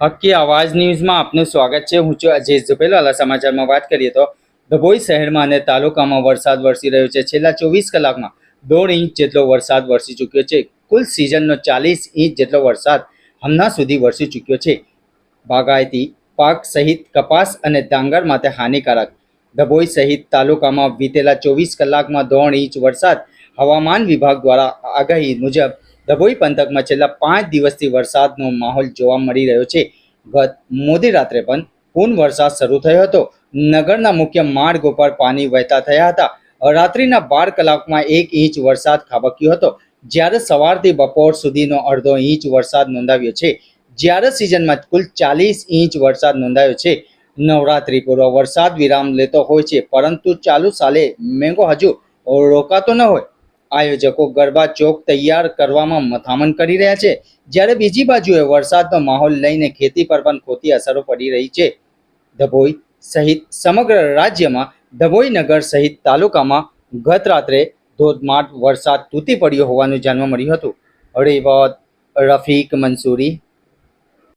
હક્કી આવાજ ન્યૂઝમાં આપનું સ્વાગત છે. હું છું અજય ઝુપેલાલા સમાચારમાં વાત કરીએ તો ડભોઈ શહેરમાં અને તાલુકામાં વરસાદ વરસી રહ્યો છે. છેલ્લા ચોવીસ કલાકમાં દોઢ ઇંચ જેટલો વરસાદ વરસી ચૂક્યો છે. કુલ સિઝનનો ચાલીસ ઇંચ જેટલો વરસાદ હમણાં સુધી વરસી ચૂક્યો છે. બાગાયતી પાક સહિત કપાસ અને ડાંગર માટે હાનિકારક. ડભોઈ સહિત તાલુકામાં વીતેલા ચોવીસ કલાકમાં દોઢ ઇંચ વરસાદ હવામાન વિભાગ દ્વારા આગાહી મુજબ ડભોઈ પંથકમાં છેલ્લા પાંચ દિવસથી વરસાદનો માહોલ જોવા મળી રહ્યો છે. ગત મોડી રાત્રે પણ પૂર્ણ વરસાદ શરૂ થયો હતો. નગરના મુખ્ય માર્ગ ઉપર પાણી વહેતા થયા હતા. રાત્રિના બાર કલાકમાં એક ઇંચ વરસાદ ખાબક્યો હતો. જ્યારે સવારથી બપોર સુધીનો અડધો ઇંચ વરસાદ નોંધાવ્યો છે. જ્યારે સિઝનમાં કુલ ચાલીસ ઇંચ વરસાદ નોંધાયો છે. નવરાત્રી પૂર્વ વરસાદ વિરામ લેતો હોય છે. પરંતુ ચાલુ સાલે મેંગો હજુ રોકાતો ન હોય. આયોજકો ગરબા ચોક તૈયાર કરવામાં મથામણ કરી રહ્યા છે. જ્યારે બીજી બાજુએ વરસાદનો માહોલ લઈને ખેતી પર પણ ખોટી અસરો પડી રહી છે. ધભોઈ સહિત સમગ્ર રાજ્યમાં, ધભોઈ નગર સહિત તાલુકામાં ગત રાત્રે ધોધમાર વરસાદ તૂટી પડ્યો હોવાનું જાણવા મળ્યું હતું. હળીવત રફીક, મંસૂરી